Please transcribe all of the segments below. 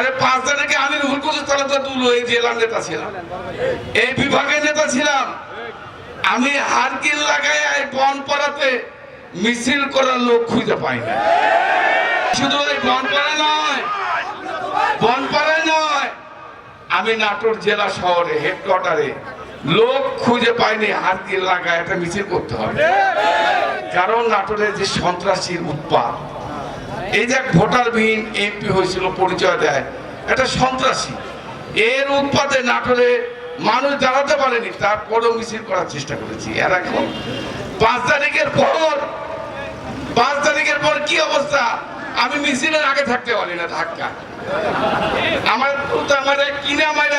আরে পাঁচ তারিখে আমি রুহুল কুদ্দুস তালুকদার দুলো, এই জেলার নেতা ছিলাম। এই বিভাগের নেতা ছিলাম। আমি হারকিল লাগাই এই বনপাড়াতে মিছিল করার লোক খুঁজে পাই না শুধু ওই বনপাড়া নয় বনপাড়ায় নয়, আমি নাটোর জেলা শহরে হেডকোয়ার্টারে লোক খুঁজে পাইনি হারকিল লাগায় একটা মিছিল করতে হবে। কারণ নাটোরে যে সন্ত্রাসীর উৎপাদ এই যে ভোটারবিহীন এমপি হয়েছিল পরিচয় দেয় এটা সন্ত্রাসী। এর উৎপাদে নাটোরে মানুষ দাঁড়াতে পারেনি তারপরেও মিছিল করার চেষ্টা করেছি। এর এখন পাঁচ তারিখের পর, পাঁচ তারিখের পর কি অবস্থা? আমি মিছিলের আগে থাকতে পারি না ধাক্কা। আমার আমার কিনে আমার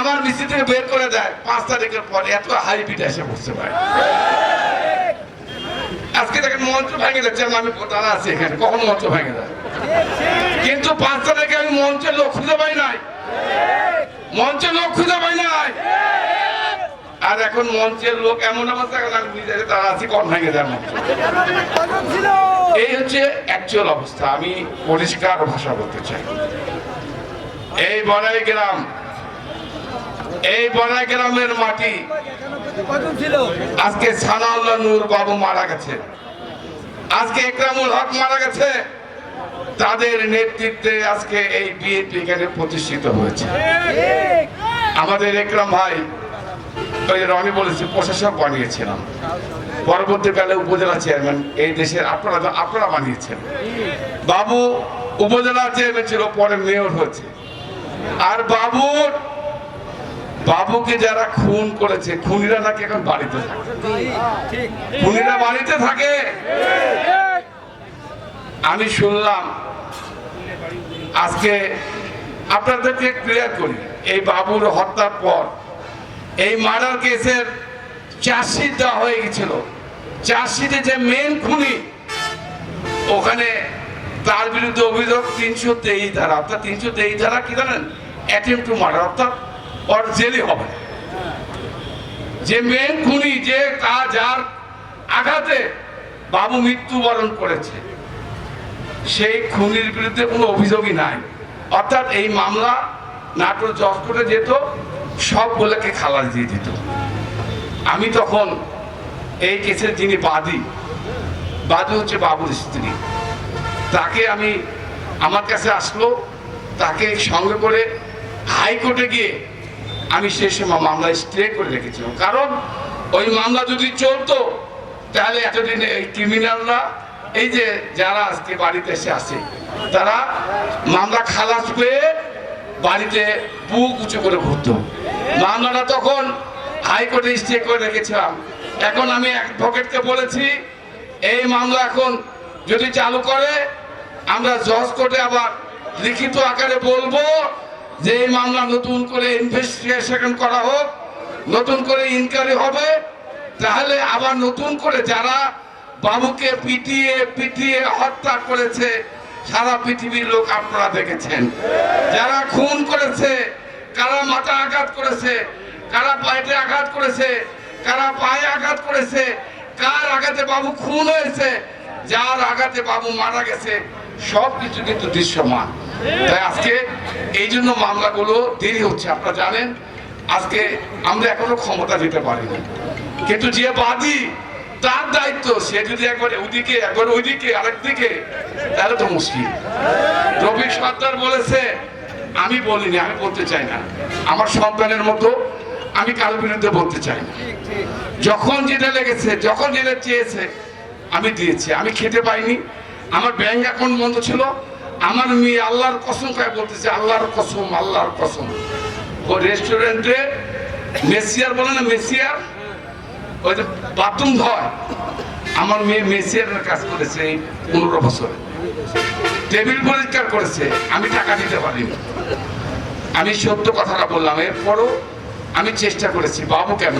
আমার মিছিল থেকে বের করে দেয়, পাঁচ তারিখের পর। এত হাইব্রিড এসে বসতে পারে। আজকে দেখেন মঞ্চ ভেঙে যাচ্ছে আমি তারা আছি এখানে, কখন মঞ্চ ভেঙে যায়? কিন্তু পাঁচ তারিখে আমি মঞ্চের লোক খুঁজে পাই নাই। মঞ্চের লোক খুঁজে পাই নাই। আর এখন মঞ্চের লোক এমন অবস্থা আমি তারা আছি, কখন ভেঙে যায় মঞ্চ এই হচ্ছে অ্যাকচুয়াল অবস্থা, আমি পরিষ্কার ভাষা বলতে চাই। এই বড়াই গ্রাম এই বড়াই গ্রামের মাটি। আজকে সানাউল্লাহ নূর বাবু মারা গেছে। আজকে একরামুল হক মারা গেছে। তাদের নেতৃত্বে আজকে এই বিএনপি এখানে প্রতিষ্ঠিত হয়েছে। আমাদের একরাম ভাই, ওই রনি বলেছে, প্রশাসক বানিয়েছিলাম। পরবর্তীকালে উপজেলা চেয়ারম্যান, এই দেশের আপনারা আপনারা বানিয়েছেন। বাবু উপজেলা চেয়ারম্যান ছিল, পরে মেয়র হয়েছে। আর বাবুর বাবুকে যারা খুন করেছে, খুনিরা নাকি এখন বাড়িতে থাকে। খুনিরা বাড়িতে থাকে। আমি শুনলাম, আজকে আপনাদেরকে ক্লিয়ার করি, এই বাবুর হত্যার পর এই মার্ডার কেসের চার্জশিট দেওয়া হয়ে গেছিল। চার্জশিটে যে মেন খুনি, ওখানে তার বিরুদ্ধে অভিযোগ তিনশো তেইশ ধারা, অর্থাৎ তিনশো তেইশ ধারা কি জানেন? অ্যাটেম্প টু মার্ডার অর্থাৎ ওর জেলই হবে যে মেন খুনি যে তা যার আঘাতে বাবু মৃত্যুবরণ করেছে। সেই খুনির বিরুদ্ধে কোনো অভিযোগই নাই। অর্থাৎ এই মামলা নাটোর জজ কোর্টে যেত সবগুলোকে খালাস দিয়ে দিত। আমি তখন এই কেসের যিনি বাদী বাদী হচ্ছে বাবুর স্ত্রী। তাকে আমি আমার কাছে আসলো, তাকে সঙ্গে করে হাইকোর্টে গিয়ে আমি সেই সময় মামলা স্টে করে রেখেছিলাম। কারণ ওই মামলা যদি চলতো, তাহলে এতদিন এই ক্রিমিনালরা এই যে যারা আজকে বাড়িতে এসে আসে তারা মামলা খালাস পেয়ে বাড়িতে বুক উঁচু করে ঘুরত। মামলাটা তখন হাইকোর্টে স্টে করে রেখেছিলাম। এখন আমি অ্যাডভোকেটকে বলেছি, এই মামলা এখন যদি চালু করে, আমরা জজ কোর্টে আবার লিখিত আকারে বলব যে এই মামলা নতুন করে ইনভেস্টিগেশন করা হোক, নতুন করে ইনকোয়ারি হবে, তাহলে আবার নতুন করে যারা বাবুকে পিটিয়ে পিটিয়ে হত্যা করেছে, সারা পৃথিবীর লোক আপনারা দেখেছেন। যারা খুন করেছে, কারা মাথা আঘাত করেছে, কারা পায়েতে আঘাত করেছে, কারা পায়ে আঘাত করেছে, কার আঘাতে বাবু খুন হয়েছে, যার আঘাতে বাবু মারা গেছে সব কিছু কিন্তু দৃশ্যমান। তাই আজকে এই জন্য মামলাগুলো দেরি হচ্ছে, আপনারা জানেন। আজকে আমরা এখনও ক্ষমতা দিতে পারিনি। কিন্তু যে বাদী, তার দায়িত্ব, সে যদি একবার ওইদিকে একবার ওইদিকে, আরেক দিকে, তাহলে তো মুশকিল। রবি সর্দার বলেছে, আমি বলিনি, আমি বলতে চাই না। আমার সন্তানের মতো আমি কারোর বিরুদ্ধে বলতে চাই না। যখন যেটা লেগেছে, যখন যেটা চেয়েছে, আমি দিয়েছি। আমি খেতে পাইনি। আমার ব্যাংক অ্যাকাউন্ট বন্ধ ছিল। আমার মেয়ে আল্লাহর কসম খায় বলতেছে, আল্লাহর কসম আল্লাহর কসম। ও রেস্টুরেন্টে মেসিয়ার বলে না, মেসিয়ার? ওই যে বাথরুম ধয়। আমার মেয়ে মেসিয়ারের কাজ করেছে এই পনেরো বছরে। টেবিল পরিষ্কার করেছে, আমি টাকা দিতে পারিনি। আমি সত্য কথাটা বললাম, এরপরও আমি চেষ্টা করেছি বাবু কেন?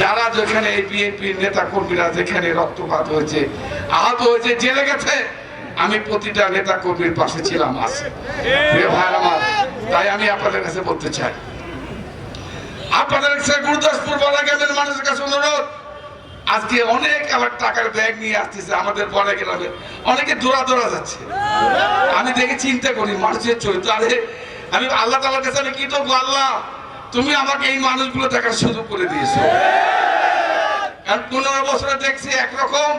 যারা যেখানে বিএনপির নেতা কর্মীরা যেখানে রক্তপাত হয়েছে, আহত হয়েছে, জেলে গেছে আমি প্রতিটা নেতা কর্মীর পাশে ছিলাম আছে তাই আমি আপনাদের কাছে বলতে চাই। আপনাদের কাছে গুরুদাসপুর বলা গেলেন মানুষের কাছে অনুরোধ। আজকে অনেক আবার টাকার ব্যাগ নিয়ে আসতেছে, আমাদের অনেকে যাচ্ছে। আমি দেখে চিন্তা করি, মানুষের চরিত্র। আরে, আমি আল্লাহ তালার কাছে আমি কি তো আল্লাহ, তুমি আমাকে এই মানুষগুলো দেখার সুযোগ করে দিয়েছ। আর পনেরো বছরে দেখছি একরকম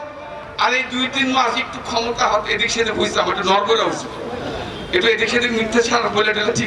আর দুই, তিন মাস একটু ক্ষমতা হতে এদিক সেদিক বুঝতাম একটু নরবরে হয়েছে একটু এদিক সেদিক মিথ্যে ছাড়া বলে ঠিক